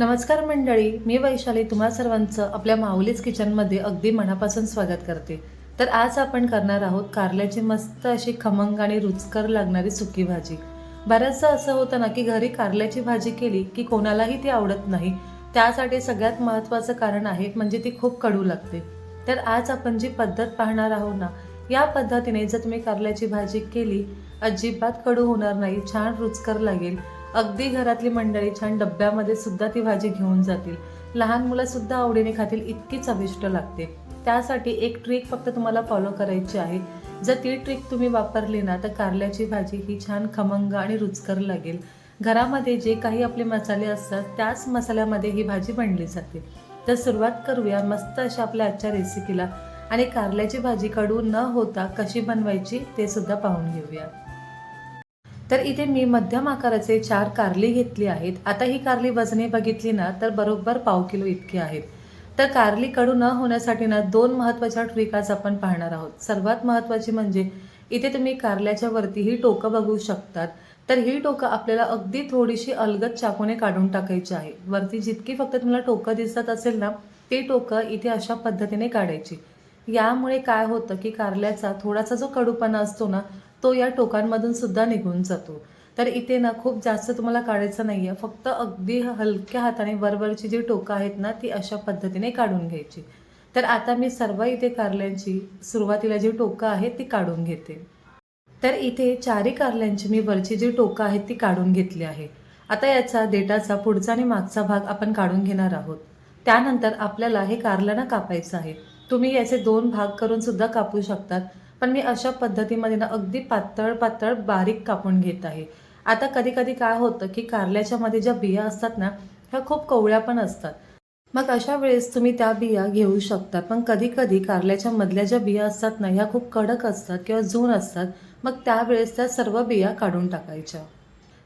नमस्कार मंडळी मी वैशाली तुम्हा सर्वांचं आपल्या माऊलीच किचनमध्ये अगदी मनापासून स्वागत करते. तर आज आपण करणार आहोत कारल्याची मस्त अशी खमंग आणि रुचकर लागणारी सुकी भाजी. बऱ्याचदा असं होतं ना की घरी कारल्याची भाजी केली की कोणालाही ती आवडत नाही. त्यासाठी सगळ्यात महत्त्वाचं कारण आहे म्हणजे ती खूप कडू लागते. तर आज आपण जी पद्धत पाहणार आहोत ना या पद्धतीने जर तुम्ही कारल्याची भाजी केली अजिबात कडू होणार नाही छान रुचकर लागेल. अगदी घरातली मंडळी छान डब्यामध्ये सुद्धा ती भाजी घेऊन जातील. लहान मुलंसुद्धा आवडीने खातील इतकी चविष्ट लागते. त्यासाठी एक ट्रिक फक्त तुम्हाला फॉलो करायची आहे. जर ती ट्रिक तुम्ही वापरली ना तर कारल्याची भाजी ही छान खमंग आणि रुचकर लागेल. घरामध्ये जे काही आपले मसाले असतात त्याच मसाल्यामध्ये ही भाजी बनली जाते. तर सुरुवात करूया मस्त अशा आपल्या आजच्या रेसिपीला आणि कारल्याची भाजी कडू न होता कशी बनवायची ते सुद्धा पाहून घेऊया. तर इथे मी मध्यम आकाराचे चार कारली घेतली आहेत. आता ही कारली वजने बघितली ना तर बरोबर पाव किलो इतकी आहेत. तर कारली कडू न होण्यासाठी ना दोन महत्त्वाच्या ट्रिक आज आपण पाहणार आहोत. सर्वात महत्त्वाची म्हणजे इथे तुम्ही कारल्याच्या वरती ही टोकं बघू शकतात. तर ही टोकं आपल्याला अगदी थोडीशी अलगद चाकूने काढून टाकायची आहे. वरती जितकी फक्त तुम्हाला टोकं दिसत असेल ना ती टोकं इथे अशा पद्धतीने काढायची. यामुळे काय होतं की कारल्याचा थोडासा जो कडूपणा असतो ना तो या टोकांमधून सुद्धा निघून जातो. तर इथे ना खूप जास्त तुम्हाला काढायचं नाही आहे फक्त अगदी हलक्या हाताने वरवरची जी टोकं आहेत ना ती अशा पद्धतीने काढून घ्यायची. तर आता मी सर्व इथे कारल्यांची सुरुवातीला जी टोकं आहेत ती काढून घेते. तर इथे चारी कारल्यांची मी वरची जी टोकं आहेत ती काढून घेतली आहे. आता याचा देटाचा पुढचा आणि मागचा भाग आपण काढून घेणार आहोत. त्यानंतर आपल्याला हे कारल्यानं कापायचं आहे. तुम्ही याचे दोन भाग करून सुद्धा कापू शकतात. पण मी अशा पद्धतीमध्ये ना अगदी पातळ पातळ बारीक कापून घेत आहे. आता कधी कधी काय होतं की कारल्याच्या मध्ये ज्या बिया असतात ना ह्या खूप कवळ्या पण असतात. मग अशा वेळेस तुम्ही त्या बिया घेऊ शकता पण कधी कधी कारल्याच्या मधल्या ज्या बिया असतात ना ह्या खूप कडक असतात किंवा जून असतात. मग त्यावेळेस त्या सर्व बिया काढून टाकायच्या.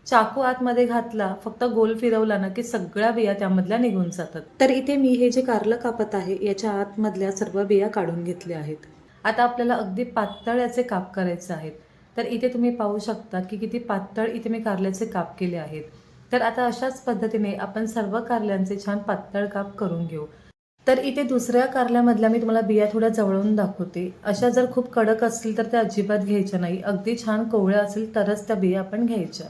चाकू आतमध्ये घातला फक्त गोल फिरवला ना की सगळ्या बिया त्यामधल्या निघून जातात. तर इथे मी हे जे कारलं कापत आहे याच्या आतमधल्या सर्व बिया काढून घेतल्या आहेत. आता आपल्याला अगदी पातळ याचे काप करायचे आहेत. तर इथे तुम्ही पाहू शकता की किती पातळ इथे मी कारल्याचे काप केले आहेत. तर आता अशाच पद्धतीने आपण सर्व कारल्यांचे छान पातळ काप करून घेऊ. तर इथे दुसऱ्या कारल्यामधल्या मी तुम्हाला बिया थोड्या जवळून दाखवते. अशा जर खूप कडक असतील तर त्या अजिबात घ्यायच्या नाही. अगदी छान कोवळ्या असेल तरच त्या बिया आपण घ्यायच्या.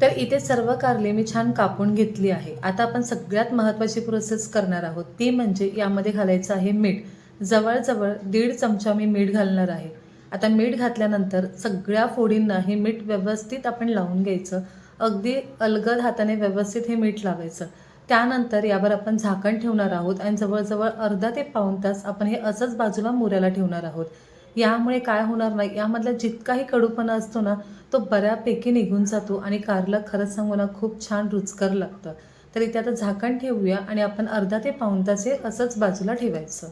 तर इथे सर्व कारले मी छान कापून घेतली आहे. आता आपण सगळ्यात महत्त्वाची प्रोसेस करणार आहोत. ती म्हणजे यामध्ये घालायचं आहे मीठ. जवळजवळ दीड चमचा मी मीठ घालणार आहे. आता मीठ घातल्यानंतर सगळ्या फोडींना हे मीठ व्यवस्थित आपण लावून घ्यायचं. अगदी अलगद हाताने व्यवस्थित हे मीठ लावायचं. त्यानंतर यावर आपण झाकण ठेवणार आहोत आणि जवळजवळ अर्धा ते पाऊण तास आपण हे असंच बाजूला मुऱ्याला ठेवणार आहोत. यामुळे काय होणार नाही? यामधला जितकाही कडूपणा असतो ना तो बऱ्यापैकी निघून जातो आणि कारला खरंच सांगू ना खूप छान रुचकर लागतं. तर इथे आता झाकण ठेवूया आणि आपण अर्धा ते पाऊण तास हे असंच बाजूला ठेवायचं.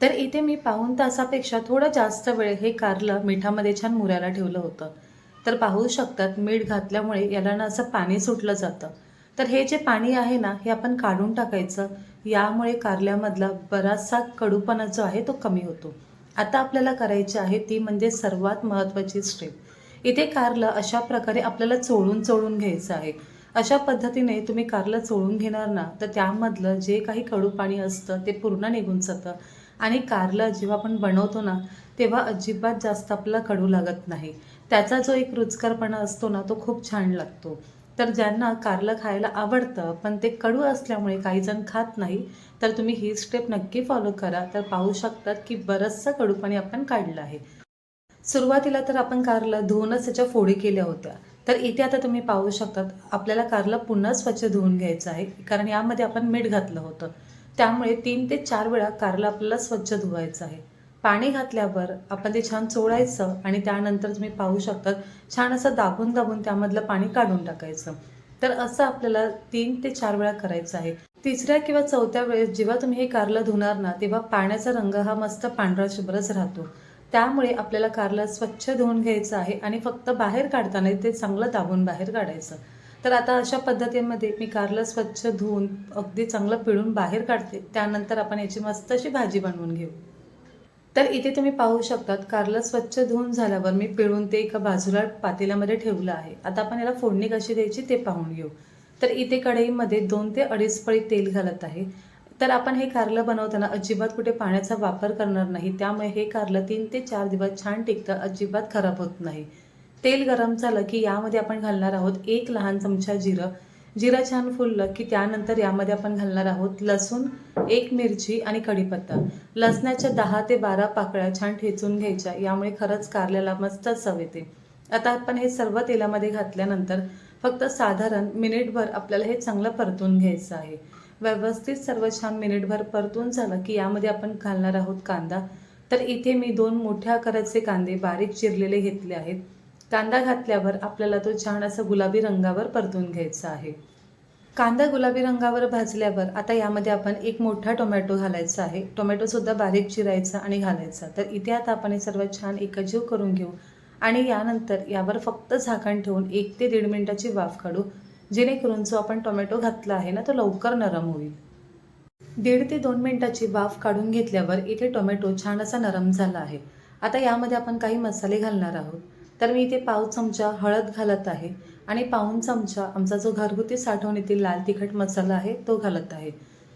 तर इथे मी पाऊण तासापेक्षा थोडं जास्त वेळ हे कारलं मिठामध्ये छान मुरायला ठेवलं होतं. तर पाहू शकतात मीठ घातल्यामुळे याला ना असं पाणी सुटलं जातं. तर हे जे पाणी आहे ना हे आपण काढून टाकायचं. यामुळे कारल्यामधला बराचसा कडूपणा जो आहे तो कमी होतो. आता आपल्याला करायची आहे ती म्हणजे सर्वात महत्त्वाची स्टेप. इथे कारला अशा प्रकारे आपल्याला चोळून चोळून घ्यायचं आहे. अशा पद्धतीने तुम्ही कारला चोळून घेणार ना तर त्यामधलं जे काही कडू पाणी असतं ते पूर्ण निघून जातं. आणि कारलं जेव्हा आपण बनवतो ना तेव्हा अजिबात जास्त आपला कडू लागत नाही. त्याचा जो एक रुचकरपणा असतो ना तो खूप छान लागतो. तर ज्यांना कारलं खायला आवडतं पण ते कडू असल्यामुळे काही जण खात नाही तर तुम्ही ही स्टेप नक्की फॉलो करा. तर पाहू शकतात की बरंचसं कडूपणी आपण काढलं आहे. सुरुवातीला तर आपण कारला धुवूनच त्याच्या फोडी केल्या होत्या. तर इथे आता तुम्ही पाहू शकतात आपल्याला कारला पुन्हा स्वच्छ धुवून घ्यायचं आहे कारण यामध्ये आपण मीठ घातलं होतं. त्यामुळे तीन ते चार वेळा कारला आपल्याला स्वच्छ धुवायचं आहे. पाणी घातल्यावर आपण ते छान चोळायचं आणि त्यानंतर तुम्ही पाहू शकतात छान असं दाबून दाबून त्यामधलं पाणी काढून टाकायचं. तर असं आपल्याला तीन ते चार वेळा करायचं आहे. तिसऱ्या किंवा चौथ्या वेळेस जेव्हा तुम्ही हे कारलं धुणार ना तेव्हा पाण्याचा रंग हा मस्त पांढरा शुभ्रच राहतो. त्यामुळे आपल्याला कारला स्वच्छ धुवून घ्यायचं आहे आणि फक्त बाहेर काढताना ते चांगलं दाबून बाहेर काढायचं. तर आता अशा पद्धतीमध्ये मी कारला स्वच्छ धुवून अगदी चांगलं पिळून बाहेर काढते. त्यानंतर आपण याची मस्त अशी भाजी बनवून घेऊ. तर इथे तुम्ही पाहू शकतात कारला स्वच्छ धुवून झाल्यावर मी पिळून ते एका बाजूला पातेल्यामध्ये ठेवलं आहे. आता आपण याला फोडणी कशी द्यायची ते पाहून घेऊ. तर इथे कढईमध्ये दोन ते अडीच पळी तेल घालत आहे. तर आपण हे कारलं बनवताना अजिबात कुठे पाण्याचा वापर करणार नाही. त्यामुळे हे कारलं तीन ते चार दिवस छान टिकतं अजिबात खराब होत नाही. तेल गरम झालं की यामध्ये आपण घालणार आहोत एक लहान चमचा जिरं. जिरं छान फुललं की त्यानंतर यामध्ये आपण घालणार आहोत लसूण एक मिरची आणि कढीपत्ता. लसणाच्या दहा ते बारा पाकळ्या छान ठेचून घ्यायच्या यामुळे खरंच कारल्याला मस्त चव येते. आता आपण हे सर्व तेलामध्ये घातल्यानंतर फक्त साधारण मिनिटभर आपल्याला हे चांगलं परतून घ्यायचं आहे. व्यवस्थित सर्व छान मिनिटभर परतून झालं की यामध्ये आपण घालणार आहोत कांदा. तर इथे मी दोन मोठ्या आकाराचे कांदे बारीक चिरलेले घेतले आहेत. कांदा घातल्यावर आपल्याला तो छान असा गुलाबी रंगावर परतून घ्यायचा आहे. कांदा गुलाबी रंगावर भाजल्यावर आता यामध्ये आपण एक मोठा टोमॅटो घालायचा आहे. टोमॅटोसुद्धा बारीक चिरायचा आणि घालायचा. तर इथे आता आपण हे सर्व छान एकजीव करून घेऊ आणि यानंतर यावर फक्त झाकण ठेवून एक ते दीड मिनिटाची वाफ काढू. जेणेकरून जो आपण टोमॅटो घातला आहे ना तो लवकर नरम होईल. दीड ते दोन मिनिटाची वाफ काढून घेतल्यावर इथे टोमॅटो छान असा नरम झाला आहे. आता यामध्ये आपण काही मसाले घालणार आहोत. तर मी इथे पाव चमचा हळद घालत आहे आणि पाऊन चमचा आमचा जो घरगुती साठवणीतील लाल तिखट मसाला आहे तो घालत आहे.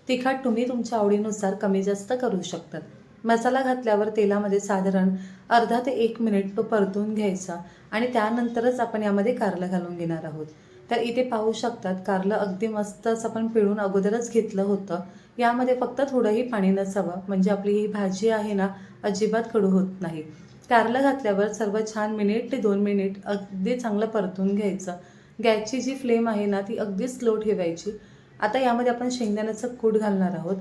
तिखट तुम्ही तुमच्या आवडीनुसार कमी जास्त करू शकतात मसाला घातल्यावर तेलामध्ये साधारण अर्धा ते एक मिनिट तो परतून घ्यायचा आणि त्यानंतरच आपण यामध्ये कारलं घालून घेणार आहोत. तर इथे पाहू शकतात कारलं अगदी मस्तच आपण पिळून अगोदरच घेतलं होतं. यामध्ये फक्त थोडंही पाणी नसावं म्हणजे आपली ही भाजी आहे ना अजिबात कडू होत नाही. कारलं घातल्यावर सर्व छान मिनिट ते दोन मिनिट अगदी चांगलं परतून घ्यायचं. गॅसची जी फ्लेम आहे ना ती अगदी स्लो ठेवायची. आता यामध्ये आपण शेंगदाण्याचं कूट घालणार आहोत.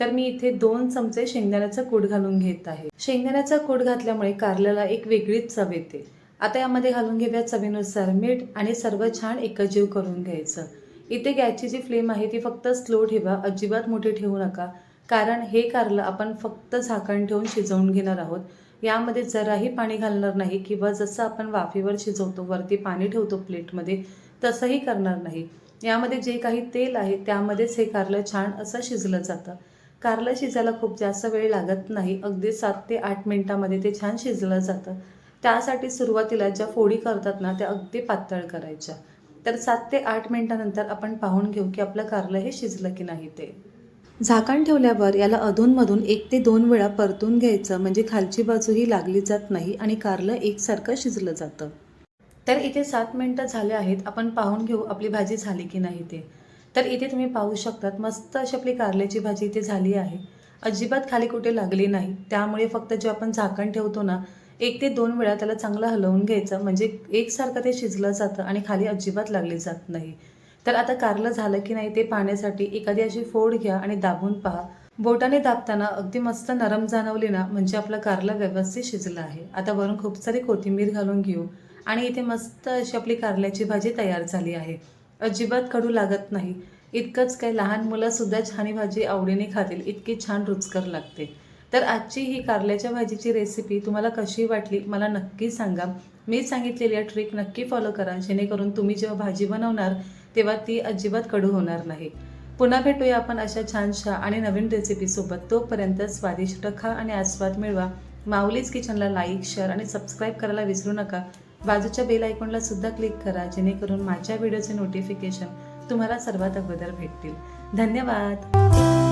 तर मी इथे दोन चमचे शेंगदाण्याचं कूट घालून घेत आहे. शेंगदाण्याचं कूट घातल्यामुळे कारल्याला एक वेगळीच चव येते. आता यामध्ये घालून घेऊया चवीनुसार मीठ आणि सर्व छान एकजीव करून घ्यायचं. इथे गॅसची जी फ्लेम आहे ती फक्त स्लो ठेवा अजिबात मोठी ठेवू नका. कारण हे कारलं आपण फक्त झाकण ठेवून शिजवून घेणार आहोत. यामध्ये जराही पाणी घालणार नाही किंवा जसं आपण वाफेवर शिजवतो वरती पाणी ठेवतो प्लेटमध्ये तसंही करणार नाही. यामध्ये जे काही तेल आहे त्यामध्येच हे कारलं छान असं शिजलं जातं. कारलं शिजायला खूप जास्त वेळ लागत नाही. अगदी सात ते आठ मिनटामध्ये ते छान शिजलं जातं. त्यासाठी सुरुवातीला ज्या फोडी करतात ना त्या अगदी पातळ करायच्या. तर सात ते आठ मिनटानंतर आपण पाहून घेऊ की आपलं कारलं हे शिजलं की नाही ते. झाकण ठेवल्यावर याला अधूनमधून एक ते दोन वेळा परतून घ्यायचं म्हणजे खालची बाजूही लागली जात नाही आणि कारलं एकसारखं शिजलं जातं. तर इथे सात मिनटं झाले आहेत आपण पाहून घेऊ आपली भाजी झाली की नाही ते. तर इथे तुम्ही पाहू शकतात मस्त अशी आपली कारल्याची भाजी इथे झाली आहे. अजिबात खाली कुठे लागली नाही त्यामुळे फक्त जे आपण झाकण ठेवतो ना एक ते दोन वेळा त्याला चांगलं हलवून घ्यायचं म्हणजे एकसारखं ते शिजलं जातं आणि खाली अजिबात लागली जात नाही. तर आता कारलं झालं की नाही ते पाहण्यासाठी एखादी अशी फोड घ्या आणि दाबून पहा. बोटाने दाबताना अगदी मस्त नरम जाणवली ना म्हणजे आपलं कारलं व्यवस्थित शिजलं आहे. आता वरून खूप सारी कोथिंबीर घालून घेऊ. आणि इथे मस्त अशी आपली कारल्याची भाजी तयार झाली आहे. अजिबात कडू लागत नाही. इतकंच काय लहान मुलंसुद्धा छान भाजी आवडीने खातील इतकी छान रुचकर लागते. तर आजची ही कारल्याच्या भाजीची रेसिपी तुम्हाला कशी वाटली मला नक्की सांगा. मी सांगितलेल्या ट्रिक नक्की फॉलो करा जेणेकरून तुम्ही जेव्हा भाजी बनवणार तेव्हा ती अजिबात कडू होणार नाही. पुन्हा भेटूया आपण अशा छानशा आणि नवीन रेसिपीसोबत तोपर्यंत स्वादिष्ट खा आणि आस्वाद मिळवा. माऊलीज किचनला लाईक शेअर आणि सबस्क्राईब करायला विसरू नका. बाजूच्या बेल आयकॉनला सुद्धा क्लिक करा जेणेकरून माझ्या व्हिडिओचे नोटिफिकेशन तुम्हाला सर्वात अगोदर भेटतील. धन्यवाद!